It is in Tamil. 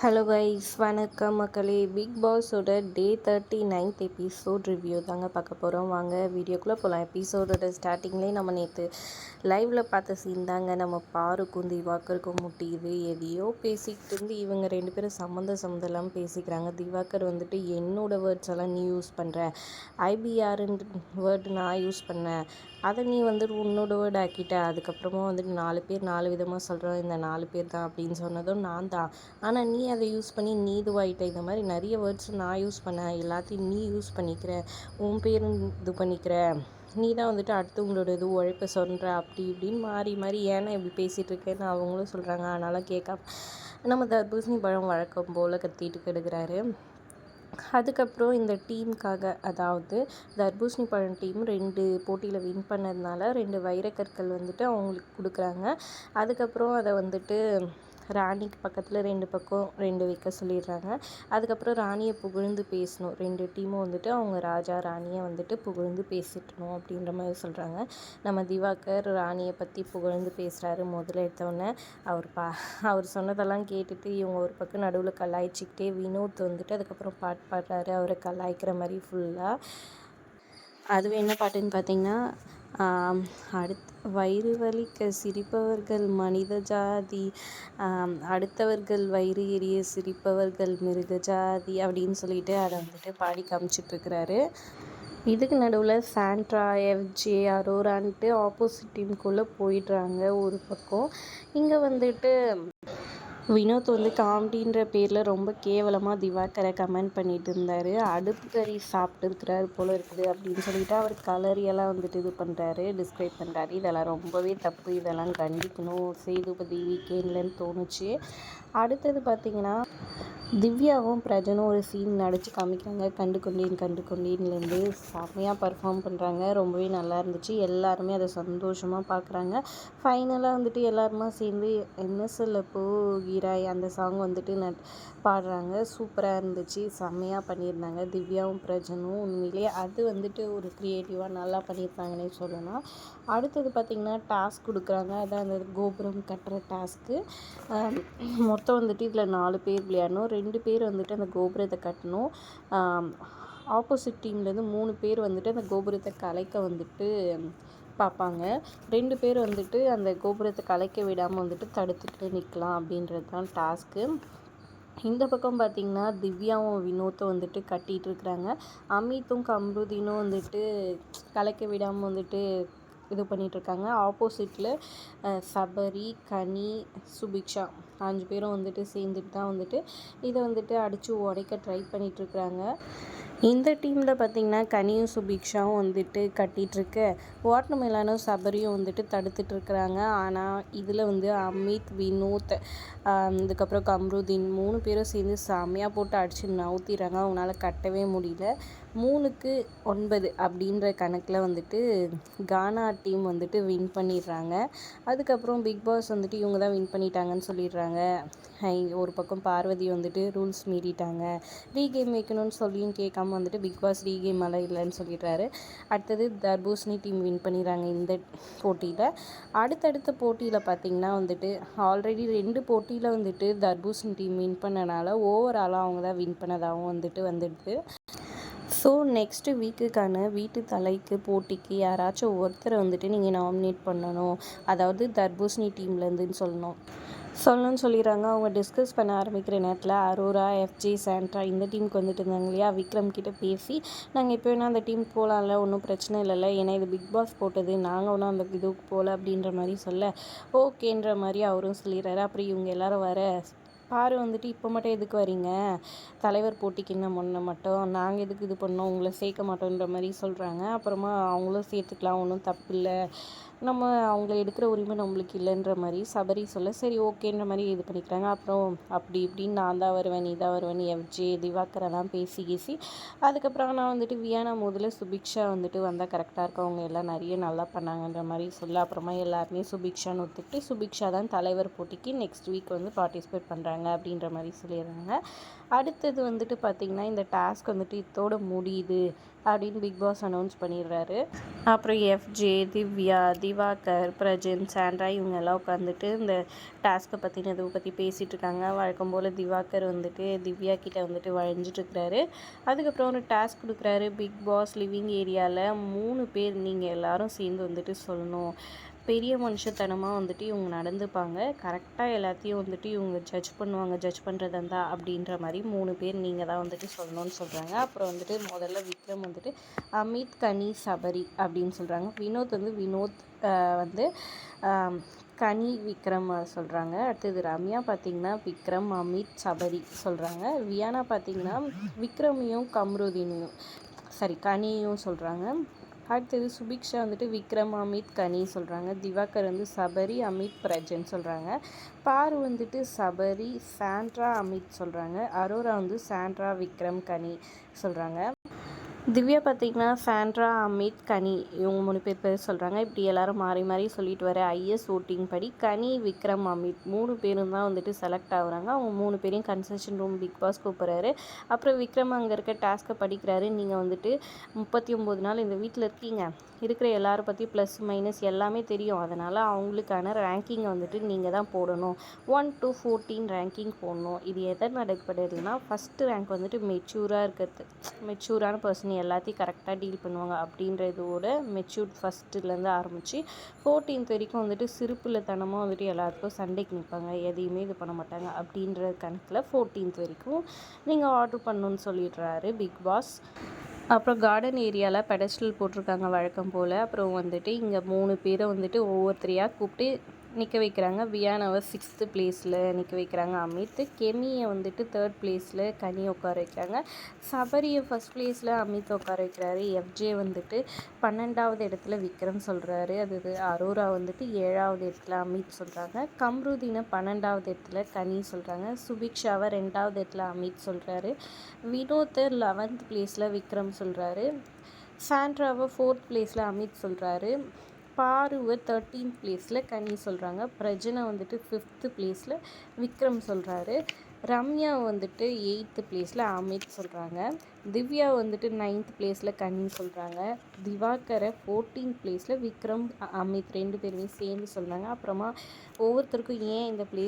ஹலோ கைஸ் வணக்கம் மக்களே. Bigg பாஸோட day thirty ninth episode review தாங்க பார்க்க போகிறோம் வாங்க வீடியோக்குள்ளே போகலாம் எபிசோடோட ஸ்டார்டிங்லேயே நம்ம நேற்று லைவில் பார்த்த சீன் தாங்க. நம்ம பாருக்கும் திவாக்கருக்கும் முட்டியுது எதையோ பேசிக்கிட்டு இருந்து இவங்க ரெண்டு பேரும் சம்மந்த சம்மந்தம் இல்லாமல் பேசிக்கிறாங்க. திவாகர் வந்துட்டு என்னோடய வேர்ட்ஸ் எல்லாம் நீ யூஸ் பண்ணுற ஐபிஆர்ன்ற வேர்டு நான் யூஸ் பண்ணேன். அதை நீ வந்துட்டு உன்னோட வேர்டு ஆக்கிட்ட. அதுக்கப்புறமா வந்துட்டு நாலு பேர் நாலு விதமாக சொல்கிறோம் இந்த நாலு பேர் தான் அப்படின்னு சொன்னதும் நான் தான். ஆனால் நீ அதை யூஸ் பண்ணி நீ இதுவாகிட்ட இந்த மாதிரி நிறைய வேர்ட்ஸ் நான் யூஸ் பண்ணேன். எல்லாத்தையும் நீ யூஸ் பண்ணிக்கிற. உன் பேரும் இது பண்ணிக்கிற. நீ தான் வந்துட்டு அடுத்தவங்களோட இது உழைப்பை சொல்கிற அப்படி இப்படின்னு மாறி மாறி ஏன்னா இப்படி பேசிகிட்டு இருக்கேன்னு அவங்களும் சொல்கிறாங்க அதனால் கேட்காம நம்ம தர்பூசணி பழம் வழக்கம் போல் கத்திட்டு கெடுக்கிறாரு. அதுக்கப்புறம் இந்த டீமுக்காக அதாவது தர்பூசணி பழம் டீம் ரெண்டு போட்டியில் வின் பண்ணதுனால ரெண்டு வைரக்கற்கள் வந்துட்டு அவங்களுக்கு கொடுக்குறாங்க. அதுக்கப்புறம் அதை வந்துட்டு ராணிக்கு பக்கத்தில் ரெண்டு பக்கம் ரெண்டு வைக்க சொல்லிடுறாங்க. அதுக்கப்புறம் ராணியை புகழ்ந்து பேசணும். ரெண்டு டீமும் வந்துட்டு அவங்க ராஜா ராணியை வந்துட்டு புகழ்ந்து பேசிட்டணும் அப்படின்ற மாதிரி சொல்கிறாங்க நம்ம திவாகர் ராணியை பற்றி புகழ்ந்து பேசுகிறாரு முதல்ல எடுத்தோடனே அவர் பா அவர் சொன்னதெல்லாம் கேட்டுட்டு இவங்க ஒரு பக்கம் நடுவில் கலாய்ச்சிக்கிட்டே வினோத் வந்துட்டு அதுக்கப்புறம் பாட்டு பாடுறாரு. அவரை கலாய்க்கிற மாதிரி ஃபுல்லாக அதுவே என்ன பாட்டுன்னு பார்த்தீங்கன்னா அடுத் வயிறு வலிக்க சிரிப்பவர்கள் மனித ஜாதி. அடுத்தவர்கள் வயிறு எரிய சிரிப்பவர்கள் மிருக ஜாதி அப்படின்னு சொல்லிட்டு அதை வந்துட்டு பாடி காமிச்சிட்ருக்கிறாரு. இதுக்கு நடுவில் சாண்ட்ரா எஃப்ஜே அரோரான்ட்டு ஆப்போசிட் டீமுக்குள்ளே போயிடுறாங்க ஒரு பக்கம். இங்கே வந்துட்டு வினோத் வந்து காமெடின்ற பேரில் ரொம்ப கேவலமாக திவாகரை கமெண்ட் பண்ணிட்டு இருந்தார். அடுப்பு கறி சாப்பிட்டுருக்கிறாரு போல இருக்குது அப்படின்னு சொல்லிட்டு அவர் கலரியெல்லாம் வந்துட்டு இது பண்ணுறாரு டிஸ்கிரைப் பண்ணுறாரு இதெல்லாம் ரொம்பவே தப்பு. இதெல்லாம் கண்டிக்கணும். சேதுபதி வீக்கெண்ட்லன்னு தோணுச்சு. அடுத்தது பார்த்திங்கன்னா திவ்யாவும் பிரஜனும் ஒரு சீன் நடித்து காமிக்கிறாங்க. கண்டு கொண்டேன் கண்டு கொண்டேன்லேருந்து செம்மையாக பர்ஃபார்ம் பண்ணுறாங்க ரொம்பவே நல்லா இருந்துச்சு. எல்லாருமே அதை சந்தோஷமாக பார்க்குறாங்க ஃபைனலாக வந்துட்டு எல்லாருமா சேர்ந்து என்ன சொல்ல போகிறாய் அந்த சாங் வந்துட்டு நட் பாடுறாங்க. சூப்பராக இருந்துச்சு. செம்மையாக பண்ணியிருந்தாங்க. திவ்யாவும் பிரஜனும் உண்மையிலேயே அது வந்துட்டு ஒரு க்ரியேட்டிவாக நல்லா பண்ணியிருந்தாங்கன்னே சொல்லலாம். அடுத்தது பார்த்திங்கன்னா டாஸ்க் கொடுக்குறாங்க. அதான் அந்த கோபுரம் கட்டுற டாஸ்க்கு மொத்தம் வந்துட்டு இதில் நாலு பேர் விளையாடணும். ரெண்டு பேர் வந்துட்டு அந்த கோபுரத்தை கட்டணும். ஆப்போசிட் டீம்லேருந்து மூணு பேர் வந்துட்டு அந்த கோபுரத்தை கலைக்க வந்துட்டு பார்ப்பாங்க. ரெண்டு பேர் வந்துட்டு அந்த கோபுரத்தை கலைக்க விடாமல் வந்துட்டு தடுத்துக்கிட்டு நிற்கலாம் அப்படின்றது தான் டாஸ்க்கு இந்த பக்கம் பார்த்திங்கன்னா திவ்யாவும் வினோத்தும் வந்துட்டு கட்டிகிட்டு இருக்கிறாங்க. அமித்தும் கம்ருதீனும் வந்துட்டு கலைக்க விடாமல் வந்துட்டு இது பண்ணிகிட்ருக்காங்க ஆப்போசிட்டில் சபரி கனி சுபிக்ஷா. அஞ்சு பேரும் வந்துட்டு சேர்ந்துட்டு தான் வந்துட்டு இதை வந்துட்டு அடித்து உடைக்க ட்ரை பண்ணிகிட்ருக்குறாங்க இந்த டீமில் பார்த்திங்கன்னா கனியும் சுபிக்ஷாவும் வந்துட்டு கட்டிகிட்ருக்கு வாட்டர் மெலானும் சபரியும் வந்துட்டு தடுத்துட்ருக்குறாங்க ஆனால் இதில் வந்து அமித் வினோத் இதுக்கப்புறம் கம்ருதீன் மூணு பேரும் சேர்ந்து செம்மையாக போட்டு அடித்து நவுத்திடுறாங்க. அவங்களால கட்டவே முடியல. மூணுக்கு ஒன்பது அப்படின்ற கணக்கில் வந்துட்டு கானா டீம் வந்துட்டு வின் பண்ணிடுறாங்க. அதுக்கப்புறம் பிக் பாஸ் வந்துட்டு இவங்க தான் வின் பண்ணிட்டாங்கன்னு சொல்லிடுறாங்க. ஒரு பக்கம் பார்வதி வந்துட்டு ரூல்ஸ் மீறிட்டாங்க. ரீகேம் வைக்கணும்னு சொல்லியும் கேட்காம வந்துட்டு பிக் பாஸ் ரீகேம் எல்லாம் இல்லைன்னு சொல்லிடுறாரு. அடுத்தது தர்பூசணி டீம் வின் பண்ணிடுறாங்க இந்த போட்டியில். அடுத்தடுத்த போட்டியில் பார்த்திங்கன்னா வந்துட்டு ஆல்ரெடி ரெண்டு போட்டியில் வந்துட்டு தர்பூசணி டீம் வின் பண்ணனால ஓவராலாக அவங்க தான் வின் பண்ணதாகவும் வந்துட்டு வந்துடுது. ஸோ நெக்ஸ்ட்டு வீக்குக்கான வீட்டு தலைக்கு போட்டிக்கு யாராச்சும் ஒருத்தரை வந்துட்டு நீங்கள் நாமினேட் பண்ணணும். அதாவது தர்பூசணி டீம்லேருந்துன்னு சொல்லணும். சொல்லணும்னு சொல்லிடுறாங்க. அவங்க டிஸ்கஸ் பண்ண ஆரம்பிக்கிற நேரத்தில் அரோரா எஃப்ஜி சாண்ட்ரா இந்த டீமுக்கு வந்துட்டு இருந்தாங்க இல்லையா? விக்ரம் கிட்டே பேசி நாங்கள் இப்போ வேணால் அந்த டீம் போகலாம்ல ஒன்றும் பிரச்சனை இல்லைல்ல. ஏன்னா இது பிக் பாஸ் போட்டது. நாங்கள் ஒன்றும் அந்த இதுக்கு போகல அப்படின்ற மாதிரி சொல்ல. ஓகேன்ற மாதிரி அவரும் சொல்லிடுறாரு. அப்புறம் இவங்க எல்லோரும் வர பாரு வந்துட்டு இப்போ மட்டும் எதுக்கு வரீங்க தலைவர் போட்டிக்கு என்ன முன்ன மட்டும்? நாங்கள் எதுக்கு இது பண்ணோம்? உங்களை சேர்க்க மாட்டோன்ற மாதிரி சொல்கிறாங்க அப்புறமா அவங்களும் சேர்த்துக்கலாம். ஒன்றும் தப்பு இல்லை. நம்ம அவங்கள எடுக்கிற உரிமை நம்மளுக்கு இல்லைன்ற மாதிரி சபரி சொல்ல சரி ஓகேன்ற மாதிரி இது பண்ணிக்கிறாங்க. அப்புறம் அப்படி இப்படின்னு நான் தான் வருவேன் நீ தான் வருவேன் எஃப்ஜே திவாக்கரெல்லாம் பேசி கீசி. அதுக்கப்புறம் நான் வந்துட்டு வியானா முதல்ல சுபிக்ஷா வந்துட்டு வந்தால் கரெக்டாக இருக்கும் அவங்க எல்லாம் நிறைய நல்லா பண்ணாங்கன்ற மாதிரி சொல்ல அப்புறமா எல்லாருமே சுபிக்ஷான்னு ஒத்துக்கிட்டு சுபிக்ஷா தான் தலைவர் போட்டிக்கு நெக்ஸ்ட் வீக் வந்து பார்ட்டிசிபேட் பண்ணுறாங்க அப்படின்ற மாதிரி சொல்லிடுறாங்க. அடுத்தது வந்துட்டு பார்த்திங்கன்னா இந்த டாஸ்க் வந்துட்டு இதோட முடியுது அப்படின்னு பிக் பாஸ் அனௌன்ஸ் பண்ணிடுறாரு. அப்புறம் எஃப்ஜே திவ்யா திவாகர் பிரஜன் சாண்ட்ரா இவங்க எல்லாம் உட்காந்துட்டு இந்த டாஸ்க்கை பற்றின இதை பற்றி பேசிகிட்டு இருக்காங்க. வழக்கம் போல் திவாகர் வந்துட்டு திவ்யா கிட்டே வந்துட்டு வழஞ்சிட்டுருக்குறாரு அதுக்கப்புறம் ஒரு டாஸ்க் கொடுக்குறாரு பிக் பாஸ் லிவிங் ஏரியாவில் மூணு பேர் நீங்கள் எல்லாரும் சேர்ந்து வந்துட்டு சொல்லணும். பெரிய மனுஷத்தனமாக வந்துட்டு இவங்க நடந்துப்பாங்க. கரெக்டாக எல்லாத்தையும் வந்துட்டு இவங்க ஜட்ஜ் பண்ணுவாங்க. ஜட்ஜ் பண்ணுறதா இருந்தா அப்படின்ற மாதிரி மூணு பேர் நீங்கள் தான் வந்துட்டு சொல்லணும்னு சொல்கிறாங்க அப்புறம் வந்துட்டு முதல்ல விக்ரம் வந்துட்டு அமித் கனி சபரி அப்படின்னு சொல்கிறாங்க வினோத் வந்து வினோத் வந்து கனி விக்ரம் சொல்கிறாங்க அடுத்தது ரம்யா பார்த்திங்கன்னா விக்ரம் அமித் சபரி சொல்கிறாங்க வியானா பார்த்திங்கன்னா விக்ரமையும் கம்ருதீனையும் சாரி கனியும் சொல்கிறாங்க அடுத்தது சுபிக்ஷா வந்துட்டு விக்ரம் அமித் கனி சொல்கிறாங்க திவாகர் வந்து சபரி அமித் பிரஜன் சொல்கிறாங்க பார் வந்துட்டு சபரி சாண்ட்ரா அமித் சொல்கிறாங்க அரோரா வந்து சாண்ட்ரா விக்ரம் கனி சொல்கிறாங்க திவ்யா பார்த்திங்கன்னா சாண்ட்ரா அமித் கனி இவங்க மூணு பேர் பேர் சொல்கிறாங்க இப்படி எல்லாரும் மாறி மாறி சொல்லிட்டு வர ஐஎஸ் ஓட்டிங் படி கனி விக்ரம் அமித் மூணு பேரும் தான் வந்துட்டு செலக்ட் ஆகுறாங்க. அவங்க மூணு பேரையும் கன்செஷன் ரூம் பிக் பாஸ் கூப்பிட்றாரு. அப்புறம் விக்ரம் அங்கே இருக்க டாஸ்க்கை படிக்கிறாரு. நீங்கள் வந்துட்டு முப்பத்தி ஒம்பது நாள் இந்த வீட்டில் இருக்கீங்க. இருக்கிற எல்லாரை பற்றி ப்ளஸ் மைனஸ் எல்லாமே தெரியும். அதனால் அவங்களுக்கான ரேங்கிங்கை வந்துட்டு நீங்கள் தான் போடணும். ஒன் டு ஃபோர்டீன் ரேங்கிங் போடணும். இது எதை நடக்கப்படுதுன்னா ஃபஸ்ட்டு ரேங்க் வந்துட்டு மெச்சூராக இருக்கிறது. மெச்சூரான பர்சன் எல்லாத்தையும் கரெக்டாக டீல் பண்ணுவாங்க அப்படின்றதோட மெச்சூர்ட் ஃபஸ்ட்டுலேருந்து ஆரம்பித்து ஃபோர்டீன்த் வரைக்கும் வந்துட்டு சிறுப்பில் தனமாக வந்துட்டு எல்லாத்துக்கும் சண்டைக்கு நிற்பாங்க எதையுமே இது பண்ண மாட்டாங்க. அப்படின்ற கணக்கில் ஃபோர்டீன்த் வரைக்கும் நீங்கள் ஆர்டர் பண்ணணுன்னு சொல்லிடுறாரு பிக் பாஸ் அப்புறம் கார்டன் ஏரியாவில் பெடஸ்டல் போட்டிருக்காங்க வழக்கம் போல். அப்புறம் வந்துட்டு இங்கே மூணு பேரை வந்துட்டு ஒவ்வொருத்தரையாக கூப்பிட்டு நிற்க வைக்கிறாங்க. வியானவர் சிக்ஸ்த்து பிளேஸில் நிற்க வைக்கிறாங்க அமித். கெமியை வந்துட்டு தேர்ட் பிளேஸில் கனி உட்கார வைக்கிறாங்க. சபரியை ஃபஸ்ட் பிளேஸில் அமித் உட்கார வைக்கிறாரு. எஃப்ஜே வந்துட்டு பன்னெண்டாவது இடத்துல விக்ரம் சொல்கிறாரு அது அரோரா வந்துட்டு ஏழாவது இடத்துல அமித் சொல்கிறாங்க கம்ருதீனை பன்னெண்டாவது இடத்துல கனி சொல்கிறாங்க சுபிக்ஷாவை ரெண்டாவது இடத்துல அமித் சொல்கிறாரு வினோத்தை லெவன்த் பிளேஸில் விக்ரம் சொல்கிறாரு சாண்ட்ராவை ஃபோர்த் பிளேஸில் அமித் சொல்கிறாரு பாருவை தேர்ட்டீன்த் பிளேஸில் கனி சொல்கிறாங்க பிரஜனை வந்துட்டு ஃபிஃப்த்து பிளேஸில் விக்ரம் சொல்கிறாரு ரம்யா வந்துட்டு எயித்து பிளேஸில் அமித் சொல்கிறாங்க திவ்யா வந்துட்டு நைன்த் பிளேஸில் கனி சொல்கிறாங்க திவாகரை ஃபோர்டீன்த் பிளேஸில் விக்ரம் அமித் ரெண்டு பேருமே சேர்ந்து சொல்கிறாங்க அப்புறமா ஒவ்வொருத்தருக்கும் ஏன் இந்த பிளேஸ்